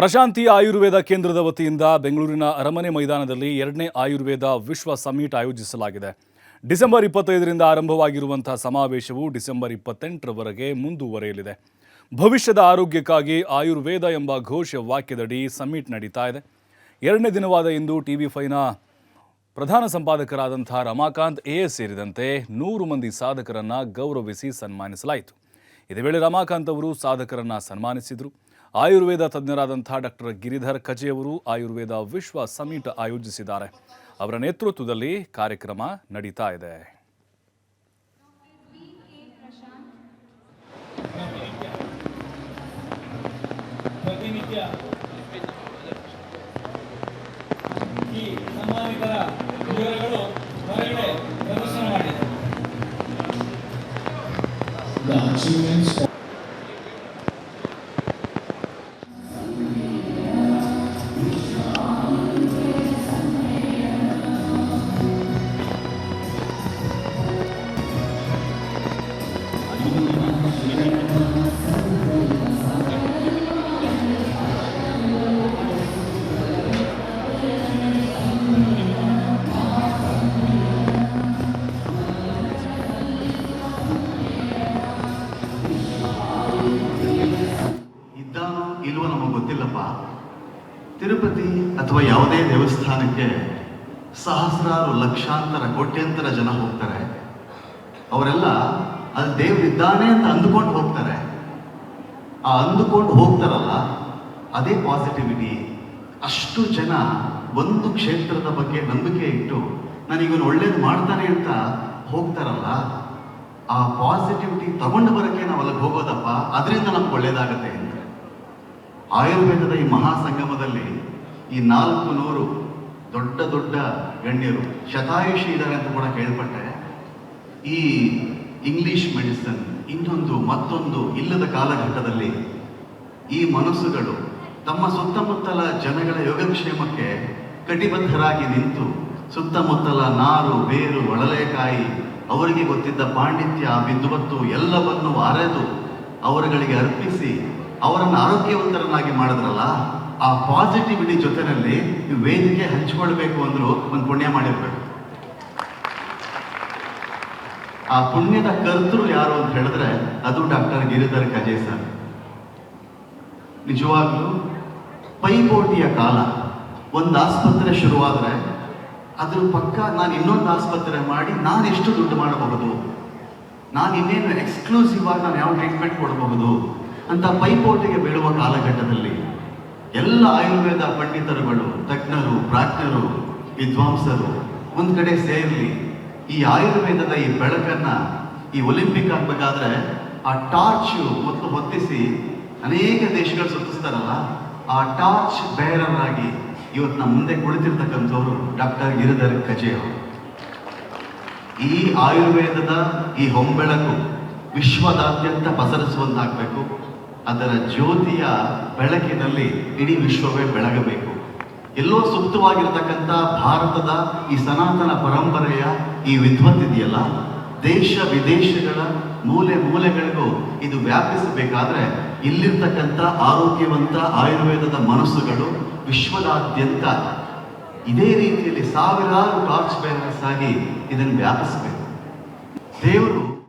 ಪ್ರಶಾಂತಿ ಆಯುರ್ವೇದ ಕೇಂದ್ರದ ವತಿಯಿಂದ ಬೆಂಗಳೂರಿನ ಅರಮನೆ ಮೈದಾನದಲ್ಲಿ ಎರಡನೇ ಆಯುರ್ವೇದ ವಿಶ್ವ ಸಮಿಟ್ ಆಯೋಜಿಸಲಾಗಿದೆ. ಡಿಸೆಂಬರ್ ಇಪ್ಪತ್ತೈದರಿಂದ ಆರಂಭವಾಗಿರುವಂತಹ ಸಮಾವೇಶವು ಡಿಸೆಂಬರ್ ಇಪ್ಪತ್ತೆಂಟರವರೆಗೆ ಮುಂದುವರೆಯಲಿದೆ. ಭವಿಷ್ಯದ ಆರೋಗ್ಯಕ್ಕಾಗಿ ಆಯುರ್ವೇದ ಎಂಬ ಘೋಷ ವಾಕ್ಯದಡಿ ಸಮಿಟ್ ನಡೀತಾ ಇದೆ. ಎರಡನೇ ದಿನವಾದ ಇಂದು ಟಿ ವಿ ಫೈನ ಪ್ರಧಾನ ಸಂಪಾದಕರಾದಂಥ ರಮಾಕಾಂತ್ ಎ ಸೇರಿದಂತೆ ನೂರು ಮಂದಿ ಸಾಧಕರನ್ನು ಗೌರವಿಸಿ ಸನ್ಮಾನಿಸಲಾಯಿತು. ಇದೇ ವೇಳೆ ರಮಾಕಾಂತ್ ಅವರು ಸಾಧಕರನ್ನು ಸನ್ಮಾನಿಸಿದರು. ಆಯುರ್ವೇದ ತಜ್ಞರಾದಂಥ ಡಾಕ್ಟರ್ ಗಿರಿಧರ್ ಖಜೆಯವರು ಅವರು ಆಯುರ್ವೇದ ವಿಶ್ವ ಸಮಿಟ್ ಆಯೋಜಿಸಿದ್ದಾರೆ. ಅವರ ನೇತೃತ್ವದಲ್ಲಿ ಕಾರ್ಯಕ್ರಮ ನಡೀತಾ ಇದೆ. ಈ ವಿವರಗಳು ಪ್ರದರ್ಶನ ಮಾಡಿದೆ ಗೊತ್ತಿಲ್ಲಪ್ಪ. ತಿರುಪತಿ ಅಥವಾ ಯಾವುದೇ ದೇವಸ್ಥಾನಕ್ಕೆ ಸಹಸ್ರಾರು ಲಕ್ಷಾಂತರ, ಕೋಟ್ಯಂತರ ಜನ ಹೋಗ್ತಾರೆ. ಅವರೆಲ್ಲ ಅಲ್ಲಿ ದೇವರಿದ್ದಾನೆ ಅಂತ ಅಂದುಕೊಂಡು ಹೋಗ್ತಾರೆ. ಆ ಅಂದುಕೊಂಡು ಹೋಗ್ತಾರಲ್ಲ, ಅದೇ ಪಾಸಿಟಿವಿಟಿ ಅಷ್ಟು ಜನ ಒಂದು ಕ್ಷೇತ್ರದ ಬಗ್ಗೆ ನಂಬಿಕೆ ಇಟ್ಟು ನನಗಿವನು ಒಳ್ಳೇದು ಮಾಡ್ತಾನೆ ಅಂತ ಹೋಗ್ತಾರಲ್ಲ, ಆ ಪಾಸಿಟಿವಿಟಿ ತಗೊಂಡು ಬರೋಕ್ಕೆ ನಾವು ಅಲ್ಲಿಗೆ ಹೋಗೋದಪ್ಪ, ಅದರಿಂದ ನಮ್ಗೆ ಒಳ್ಳೇದಾಗತ್ತೆ ಅಂತ. ಆಯುರ್ವೇದದ ಈ ಮಹಾಸಂಗಮದಲ್ಲಿ ಈ ನಾಲ್ಕು ನೂರು ದೊಡ್ಡ ದೊಡ್ಡ ಗಣ್ಯರು ಶತಾಯುಷಿ ಇದ್ದಾರೆ ಅಂತ ಕೂಡ ಕೇಳ್ಪಟ್ಟೆ. ಈ ಇಂಗ್ಲಿಷ್ ಮೆಡಿಸನ್ ಇನ್ನೊಂದು ಮತ್ತೊಂದು ಇಲ್ಲದ ಕಾಲಘಟ್ಟದಲ್ಲಿ ಈ ಮನಸ್ಸುಗಳು ತಮ್ಮ ಸುತ್ತಮುತ್ತಲ ಜನಗಳ ಯೋಗಕ್ಷೇಮಕ್ಕೆ ಕಟಿಬದ್ಧರಾಗಿ ನಿಂತು ಸುತ್ತಮುತ್ತಲ ನಾರು, ಬೇರು, ಒಳಲೆಕಾಯಿ, ಅವರಿಗೆ ಗೊತ್ತಿದ್ದ ಪಾಂಡಿತ್ಯ ವಿದ್ವತ್ತು ಎಲ್ಲವನ್ನು ಅರೆದು ಅವರುಗಳಿಗೆ ಅರ್ಪಿಸಿ ಅವರನ್ನು ಆರೋಗ್ಯವಂತರನ್ನಾಗಿ ಮಾಡಿದ್ರಲ್ಲ, ಆ ಪಾಸಿಟಿವಿಟಿ ಜೊತೆನಲ್ಲಿ ವೇದಿಕೆ ಹಂಚಿಕೊಳ್ಬೇಕು ಅಂದ್ರು ಒಂದು ಪುಣ್ಯ ಮಾಡಿರ್ಬೇಕು. ಆ ಪುಣ್ಯದ ಕರ್ತರು ಯಾರು ಅಂತ ಹೇಳಿದ್ರೆ ಅದು ಡಾಕ್ಟರ್ ಗಿರಿಧರ್ ಕಜೆ ಸರ್. ನಿಜವಾಗ್ಲೂ ಪೈಪೋಟಿಯ ಕಾಲ, ಒಂದು ಆಸ್ಪತ್ರೆ ಶುರುವಾದ್ರೆ ಅದ್ರ ಪಕ್ಕ ನಾನು ಇನ್ನೊಂದು ಆಸ್ಪತ್ರೆ ಮಾಡಿ ನಾನು ಎಷ್ಟು ದುಡ್ಡು ಮಾಡಬಹುದು. ನಾನು ಇನ್ನೇನು ಎಕ್ಸ್ಕ್ಲೂಸಿವ್ ಆಗಿ ನಾನು ಯಾವ ಟ್ರೀಟ್ಮೆಂಟ್ ಕೊಡಬಹುದು. ಅಂತ ಪೈಪೋಟಿಗೆ ಬೀಳುವ ಕಾಲಘಟ್ಟದಲ್ಲಿ ಎಲ್ಲ ಆಯುರ್ವೇದ ಪಂಡಿತರುಗಳು, ತಜ್ಞರು ಪ್ರಾಜ್ಞರು ವಿದ್ವಾಂಸರು ಒಂದು ಕಡೆ ಸೇರಲಿ ಈ ಆಯುರ್ವೇದದ ಈ ಬೆಳಕನ್ನ ಈ ಒಲಿಂಪಿಕ್ ಆಗ್ಬೇಕಾದ್ರೆ ಆ ಟಾರ್ಚ್ ಮೊದಲು ಹೊತ್ತಿಸಿ ಅನೇಕ ದೇಶಗಳು ಸುತ್ತಿಸ್ತಾರಲ್ಲ, ಆ ಟಾರ್ಚ್ ಬೇರರಾಗಿ ಇವತ್ತು ನಮ್ಮ ಮುಂದೆ ಕುಳಿತಿರ್ತಕ್ಕಂಥವ್ರು ಡಾಕ್ಟರ್ ಗಿರಿಧರ್ ಕಜೇ ಈ ಆಯುರ್ವೇದದ ಈ ಹೊಂಬೆಳಕು ವಿಶ್ವದಾದ್ಯಂತ ಪಸರಿಸುವಂತಾಗಬೇಕು. ಅದರ ಜ್ಯೋತಿಯ ಬೆಳಕಿನಲ್ಲಿ ಇಡೀ ವಿಶ್ವವೇ ಬೆಳಗಬೇಕು. ಎಲ್ಲೋ ಸುಪ್ತವಾಗಿರತಕ್ಕಂಥ ಭಾರತದ ಈ ಸನಾತನ ಪರಂಪರೆಯ ಈ ವಿದ್ವತ್ತಿದೆಯಲ್ಲ ದೇಶ ವಿದೇಶಗಳ ಮೂಲೆ ಮೂಲೆಗಳಿಗೂ ಇದು ವ್ಯಾಪಿಸಬೇಕಾದ್ರೆ ಇಲ್ಲಿರ್ತಕ್ಕಂಥ ಆರೋಗ್ಯವಂತ ಆಯುರ್ವೇದದ ಮನಸ್ಸುಗಳು ವಿಶ್ವದಾದ್ಯಂತ ಇದೇ ರೀತಿಯಲ್ಲಿ ಸಾವಿರಾರು ಟಾರ್ಚ್ ಬೇರರ್ಸ್ ಆಗಿ ಇದನ್ನು ವ್ಯಾಪಿಸಬೇಕು. ದೇವರು